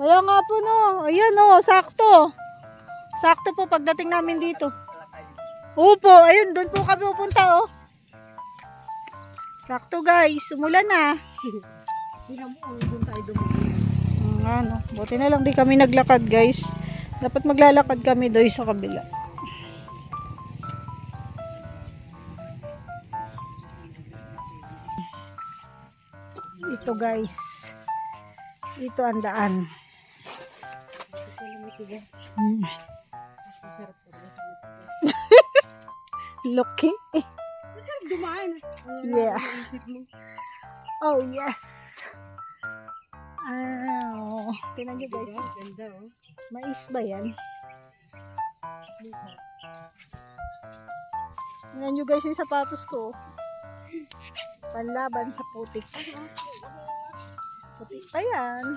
nga po no. Ayan oh, sakto. Sakto po pagdating namin dito. Opo, ayun, doon po kami pupunta oh. Sakto guys, umulan na. Ang doon tayo dumating. Mm, ano, buti na lang di kami naglakad guys. Dapat maglalakad kami doy sa kabila. Ito guys. Ito ang daan. Matigas. Mm, Mas masarap po. Lucky. Masarap dumaan. Yeah. Oh yes. Ah, Tingnan nyo guys. Ganda oh. Mais ba yan? Tingnan nyo guys yung sapatos ko. Panlaban sa putik. Putik pa yan.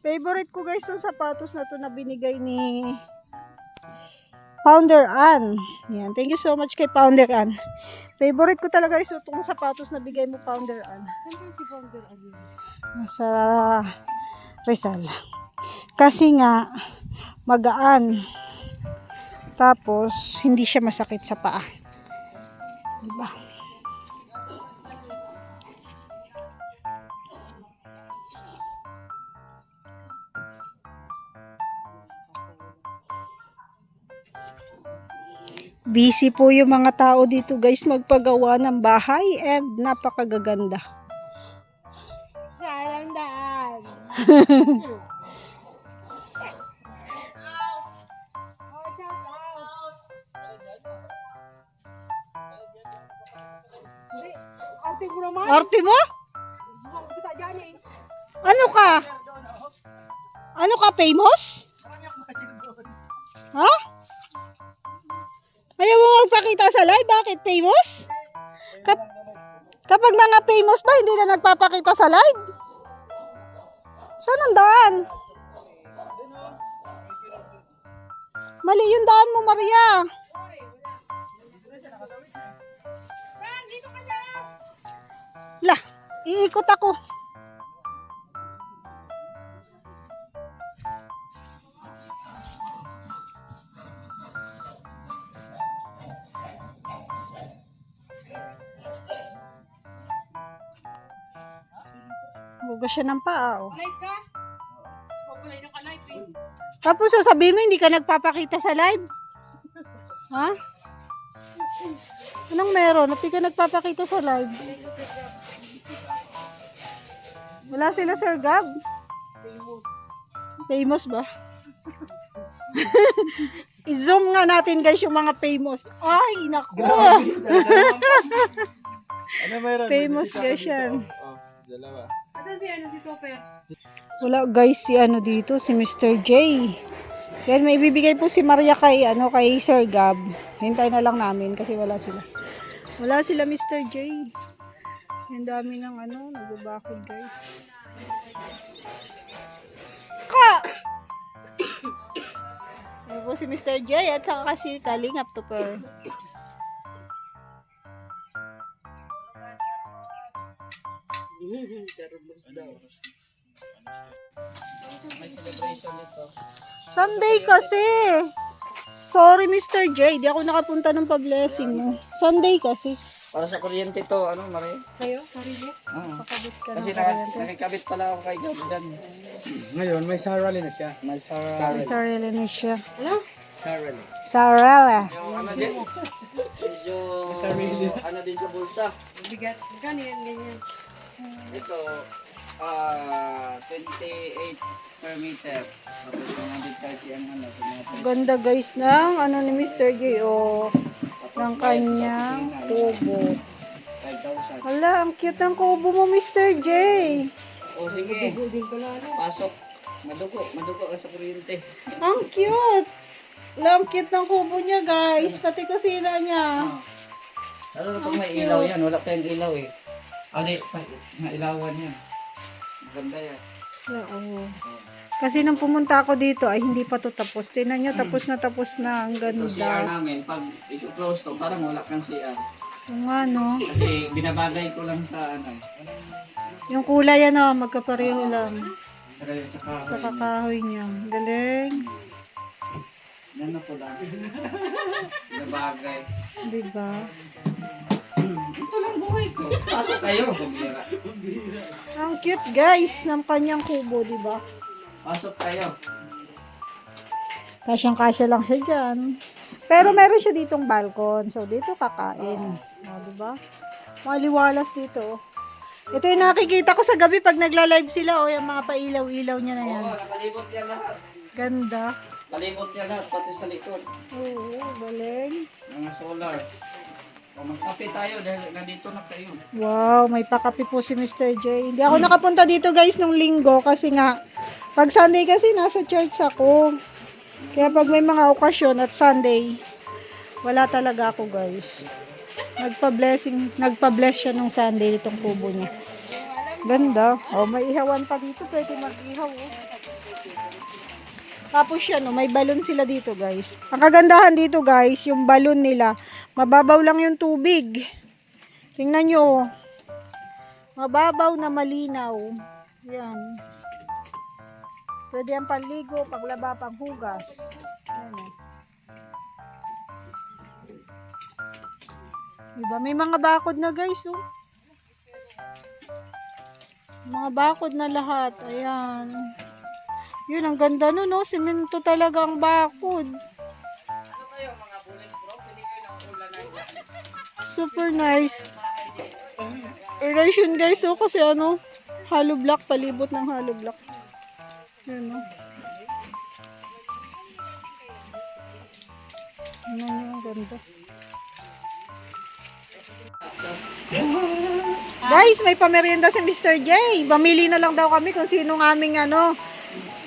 Favorite ko guys tong sapatos na to na binigay ni Founder Ann. Yan. Thank you so much kay Founder Ann. Favorite ko talaga is itong sapatos na bigay mo Founder Ann. Saan si Founder ano? Nasa Rizal. Kasi nga, magaan. Tapos, hindi siya masakit sa paa. Diba? Busy po yung mga tao dito guys magpagawa ng bahay and napakagaganda. Saan daan? Ate ko naman. Arte mo? Dyan eh. Ano ka? Ano ka, famous? Ha? Ayaw magpakita sa live? Bakit famous? Kap kapag mga famous ba, hindi na nagpapakita sa live? Saan ang daan? Mali yung daan mo, Maria. Lah, iikot ako. Siya ng paa, oh. Live ka? Ikaw pala yung naka-live eh. Tapos sasabihin mo, hindi ka nagpapakita sa live? Ha? Anong meron? At di ka nagpapakita sa live? Wala sila, Sir Gab? Famous. Famous ba? I-zoom nga natin guys yung mga famous. Ay, naku! Ano meron? Famous guys yan. Dalawa. Asan si ano si Topper? Wala guys si ano dito, si Mr. J. Yan, may bibigay po si Maria kay, ano, kay Sir Gab. Hintay na lang namin kasi wala sila. Wala sila Mr. J. Ang dami ng ano, nagbabakod guys. Ka! Ano po si Mr. J at saka si Kaling up to per. May celebration dito. Sunday kasi. Sorry Mr. J, di ako nakapunta ng pa-blessing mo. Sunday kasi. Para sa kuryente to, ano, Mare? Kayo? Sarili? Oo. Pakabit ka Kasi ng naka, kuryente. nakikabit pala ako kay God dyan. Ngayon, may sarali na siya. May sarap. May sarili na siya. Ano? Sarali. Sarili. Yung ano dyan? Medyo, ano din sa bulsa. Bigat. Gano'n yan, ganyan. Ito, ah, 28 per meter. Tapos 130 ang ano. sa mga pres- Ganda guys ng ano ni Mr. J o ng kanyang kubo. 5,000. Hala, ang cute ng kubo mo Mr. J. O sige, pasok. Madugo, madugo ka sa kuryente. Ang cute. Hala, ang cute ng kubo niya guys. Pati kusina niya. Lalo na pag may ilaw yan, wala tayong ilaw eh. Di, pa- mailawan yan. Ganda yan. Oo. Kasi nung pumunta ako dito ay hindi pa to tapos. Tingnan nyo, tapos na tapos na. Ang Ito CR ganda. namin, pag i-close to, parang wala kang CR. Yung ano, Kasi binabagay ko lang sa ano yung kulay ano, magkapareho lang Saka yung sa kahoy. sa kakahoy niya. Galing. Ano ko lang. Binabagay. Di ba? Ito lang buhay ko. Pasok kayo. Ang cute guys ng kanyang kubo, di ba? Pasok kayo. Kasyang-kasya lang siya dyan. Pero meron siya ditong balkon. So, dito kakain. O, di ba? Maliwalas dito. Ito yung nakikita ko sa gabi pag nagla-live sila. O, yung mga pailaw-ilaw niya na yan. Oo, nakalibot yan lahat. Ganda. Kalibot yan lahat, pati sa likod. Oo, galing. Mga solar. O magkape tayo dahil nandito na kayo. Wow, may pakapi po si Mr. J. Hindi ako nakapunta dito guys nung linggo kasi nga, pag Sunday kasi nasa church ako. Kaya pag may mga okasyon at Sunday, wala talaga ako guys. Nagpa-blessing, nagpa-bless siya nung Sunday itong kubo niya. Ganda. Oh, may ihawan pa dito. Pwede mag-ihaw. Oh. Tapos yan, oh, may balon sila dito guys. Ang kagandahan dito guys, yung balon nila, mababaw lang yung tubig. Tingnan nyo. oh. Mababaw na malinaw. Yan. Pwede ang panligo, paglaba, panghugas. Yan. oh. Diba? May mga bakod na guys, oh. Mga bakod na lahat. Ayan. Yun, ang ganda nun, no? Simento talaga ang bakod. Super nice. Relation guys, oh, kasi ano, hollow block, palibot ng hollow block. Yan, oh. Ano yung ganda. Guys, may pamerienda si Mr. J. Pamili na lang daw kami kung sino ng aming ano,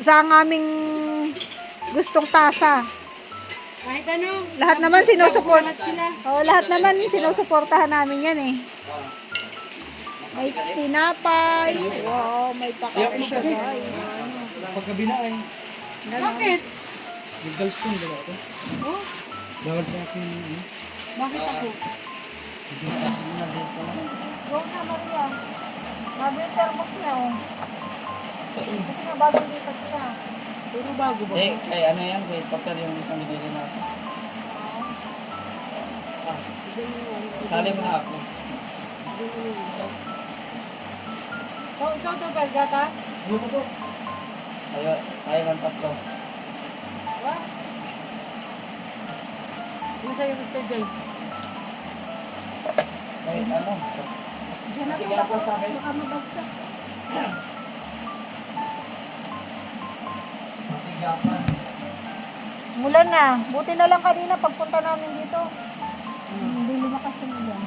sa aming gustong tasa. Kahit ano. Lahat naman sinusuport. Oh, lahat naman sinusuportahan namin yan eh. May tinapay. Wow, may pakain siya guys. Pagkabila ay, Bakit? may galstone ba ako? Oh, Bawal sa akin. ano? bakit ako? Go na Maria. Bago yung thermos niya oh. Kasi nga dito siya. Puro bago ba? Eh, kay ano yan? Kay papel yung isang binili natin. Ah, sali mo na ako. Ikaw, ikaw to, Bergata? Tayo, tayo ng tatlo. What? Ano sa'yo, Mr. J? Kahit ano. Diyan ako. Baka mabagsak. Mulan na. Buti na lang kanina pagpunta namin dito. Hindi lumakas yung ulan.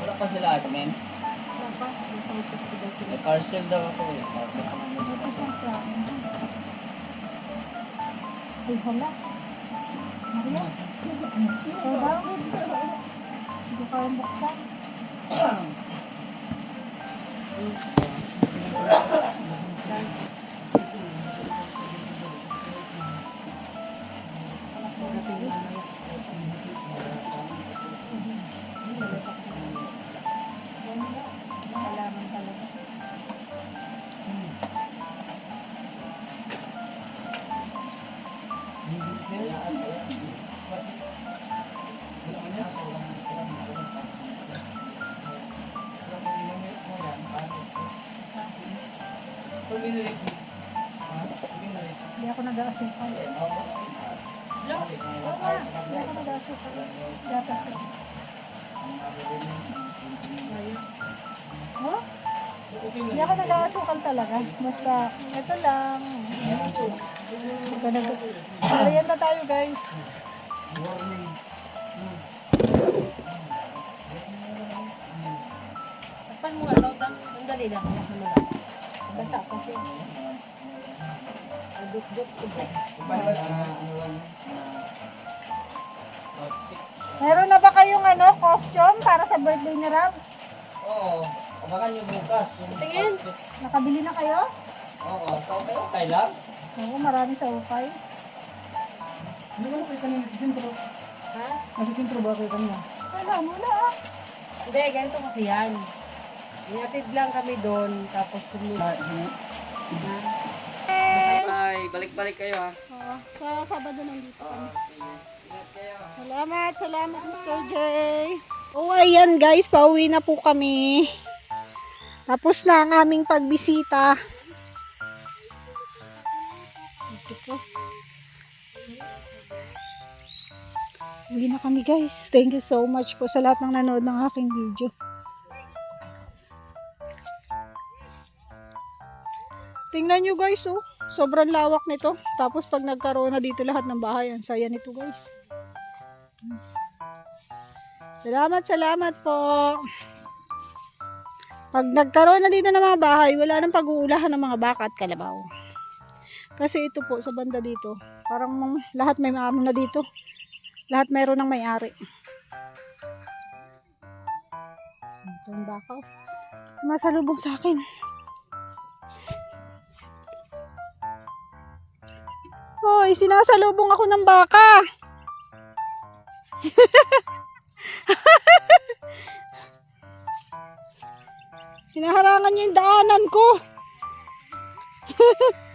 Wala pa sila admin. Napa? May parcel daw ako eh. Ay, hala. Maria. Ikaw daw. Hindi ka yung buksan. Hindi ako nag-aasukal. Oo nga, hindi ako nag-aasukal. Hindi ako nag-aasukal talaga. Basta, ito lang. Ganag- Merienda tayo guys. Takpan mo nga. Ang dali na. Takpan mo nga. Basa kasi. Duk-duk. Meron na ba kayong ano, costume para sa birthday ni Rab? Oo. Abangan nyo bukas. Tingin. Nakabili na kayo? Oo, so okay, okay lang. Oo, marami sa ukay. Hindi wala kayo kanina sa sentro. Ha? Nasa sentro ba kayo kanina? Wala, wala ah. Hindi, ganito kasi yan. Inatid lang kami doon, tapos sumunod. Bye, balik-balik kayo ha. Oo, sa Sabado nandito Oo, kami. sige. Ingat kayo. Salamat, salamat Mr. J. Oh, ayan guys, pauwi na po kami. Tapos na ang aming pagbisita. Ito po. Uwi na kami guys. Thank you so much po sa lahat ng nanood ng aking video. Tingnan nyo guys oh. Sobrang lawak nito. Tapos pag nagkaroon na dito lahat ng bahay, ang saya nito guys. Salamat, salamat po. Pag nagkaroon na dito ng mga bahay, wala nang pag-uulahan ng mga baka at kalabaw. Kasi ito po, sa banda dito, parang lahat may maano na dito. Lahat mayroon ng may-ari. Ito yung baka. oh. Sumasalubong sa akin. Hoy, sinasalubong ako ng baka. Hinaharangan niya yung daanan ko.